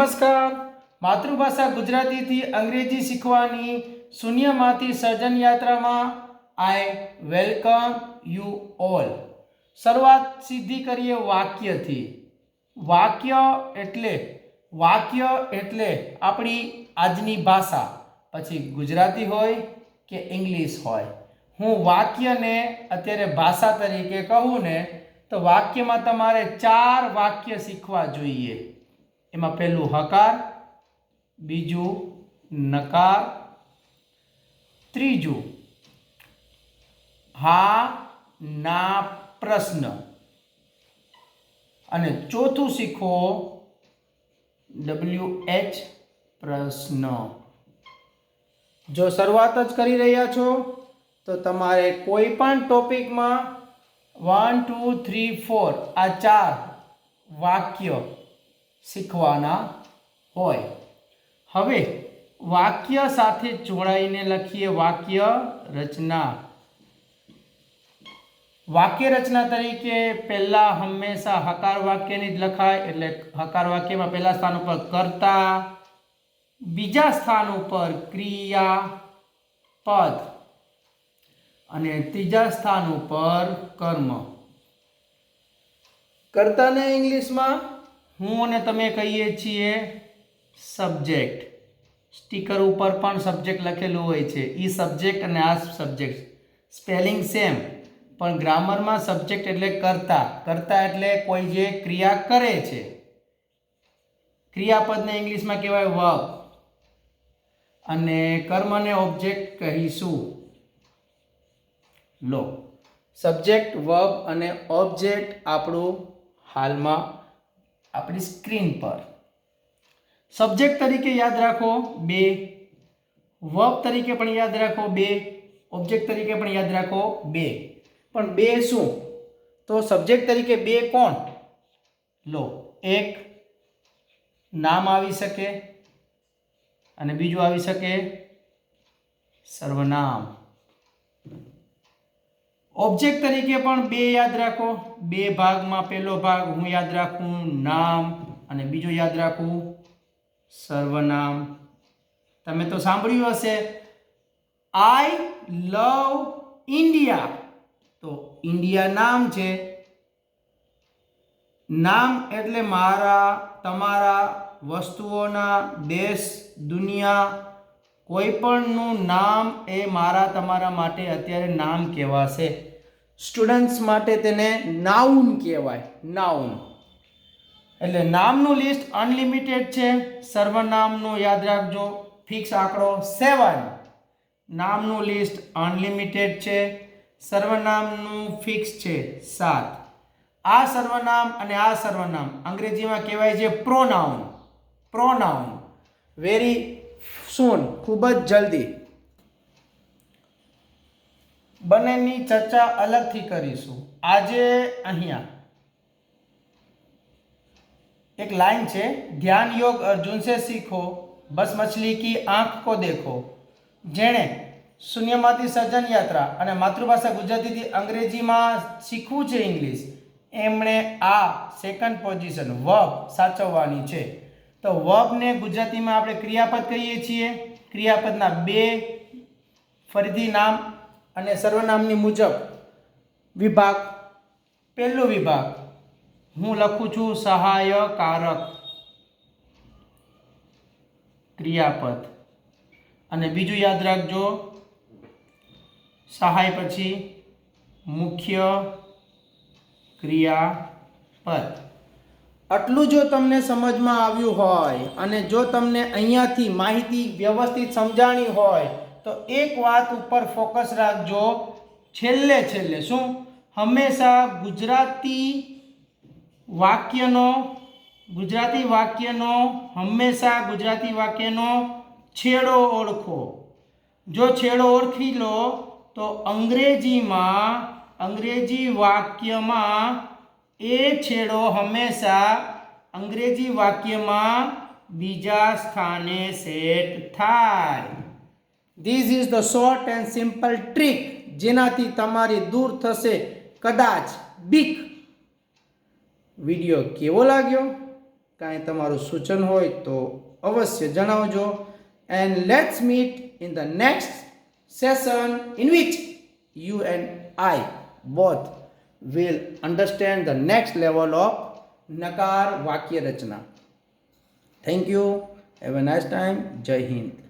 નમસ્કાર. માતૃભાષા ગુજરાતીથી અંગ્રેજી શીખવાની શૂન્યમાંથી સર્જન યાત્રામાં આઈ વેલકમ યુ ઓલ. શરૂઆત સીધી કરીએ વાક્યથી. વાક્ય એટલે વાક્ય એટલે આપણી આજની ભાષા. પછી ગુજરાતી હોય કે ઇંગ્લિશ હોય. હું વાક્યને અત્યારે ભાષા તરીકે કહું ને, તો વાક્યમાં તમારે ચાર વાક્ય શીખવા જોઈએ. એમાં પહેલું હકાર, બીજું નકાર, ત્રીજું હા, ના, પ્રશ્ન. અને ચોથું શીખો ડબલ્યુ એચ પ્રશ્ન. જો શરૂઆત જ કરી રહ્યા છો, તો તમારે કોઈ પણ ટોપિકમાં વન ટુ થ્રી ફોર આ ચાર વાક્ય શીખવાના હોય. હવે વાક્ય સાથે જોડાઈને લખીએ વાક્ય રચના. વાક્ય રચના તરીકે પહેલા હંમેશા હકાર વાક્યની જ લખાય, એટલે હકાર વાક્યમાં પહેલા સ્થાન ઉપર કર્તા, બીજા સ્થાન ઉપર ક્રિયા, પદ, અને ત્રીજા સ્થાન ઉપર કર્મ. કર્તાને ઇંગ્લિશમાં હું અને તમે કહીએ છીએ સબ્જેક્ટ સ્ટીકર ઉપર પણ સબ્જેક્ટ લખેલું હોય છે. એ સબ્જેક્ટ અને આ સબ્જેક્ટ સ્પેલિંગ સેમ પણ ગ્રામરમાં સબ્જેક્ટ એટલે કરતા. કરતા એટલે કોઈ જે ક્રિયા કરે છે. ક્રિયાપદને ઇંગ્લિશમાં કહેવાય વર્બ અને કર્મને ઓબ્જેક્ટ કહીશું. લો. સબ્જેક્ટ વર્બ અને ઓબ્જેક્ટ આપણું હાલમાં આપણી સ્ક્રીન પર. સબ્જેક્ટ તરીકે યાદ રાખો, બે. વર્બ તરીકે પણ યાદ રાખો, બે. ઓબ્જેક્ટ તરીકે પણ યાદ રાખો, બે. પણ બે શું? તો સબ્જેક્ટ તરીકે બે કોણ? લો, એક. નામ આવી શકે. અને બીજું આવી શકે. સર્વનામ. ઓબ્જેક્ટ તરીકે પણ બે યાદ રાખો. બે ભાગમાં પહેલો ભાગ હું યાદ રાખું, નામ અને બીજો યાદ રાખું, સર્વનામ. તમે તો સાંભળ્યું હશે. આઈ લવ ઇન્ડિયા તો ઇન્ડિયા નામ છે. નામ એટલે મારા, તમારા વસ્તુઓના, દેશ, દુનિયા કોઈ પણનું નામ એ મારા તમારા માટે અત્યારે નામ કહેવાશે. સ્ટુડન્ટ્સ માટે તેને નાઉન કહેવાય નાઉન એટલે નામનું લિસ્ટ અનલિમિટેડ છે, સર્વનામનું યાદ રાખજો ફિક્સ આંકડો સેવન નામનું લિસ્ટ અનલિમિટેડ છે, સર્વનામનું ફિક્સ છે સાત. આ સર્વનામ અને આ સર્વનામ અંગ્રેજીમાં કહેવાય છે પ્રોનાઉન પ્રોનાઉન વેરી સૂન, ખૂબ જ જલ્દી. બંનેની ચર્ચા અલગથી કરીશું. આજે અહીંયા. એક લાઈન છે, ધ્યાન યોગ અર્જુન સે શીખો, બસ મછલી કી આંખ કો દેખો. જેણે શૂન્યમાંથી સર્જન યાત્રા અને માતૃભાષા ગુજરાતીથી અંગ્રેજીમાં શીખવું છે ઇંગ્લિશ એમણે આ સેકન્ડ પોઝિશન વર્બ સાચવવાની છે. તો વર્બને ગુજરાતીમાં આપણે ક્રિયાપદ કહીએ છીએ. ક્રિયાપદના બે ફરીથી નામ અને સર્વનામની મુજબ વિભાગ. પહેલો વિભાગ, હું લખું છું સહાયકારક ક્રિયાપદ. અને બીજું યાદ રાખજો, સહાય પછી મુખ્ય ક્રિયાપદ. આટલું જો તમને સમજમાં આવ્યું હોય અને જો તમને અહીંયાથી માહિતી વ્યવસ્થિત સમજાણી હોય, તો એક વાત ઉપર ફોકસ રાખજો. છેલ્લે છેલ્લે શું? હંમેશા ગુજરાતી વાક્યનો ગુજરાતી વાક્યનો, હંમેશા ગુજરાતી વાક્યનો છેડો ઓળખો. જો છેડો ઓળખી લો, તો અંગ્રેજીમાં, અંગ્રેજી વાક્યમાં એ છેડો હંમેશા અંગ્રેજી વાક્યમાં બીજા સ્થાને સેટ થાય. This is the short and simple trick જેનાથી તમારી દૂર થશે કદાચ બીક. વીડિયો કેવો લાગ્યો? કાંઈ તમારું સૂચન હોય તો અવશ્ય જણાવજો. And let's meet in the next session in which you and I both will understand the next level of Nakar Vakya Rachana. Thank you. Have a nice time. Jai Hind.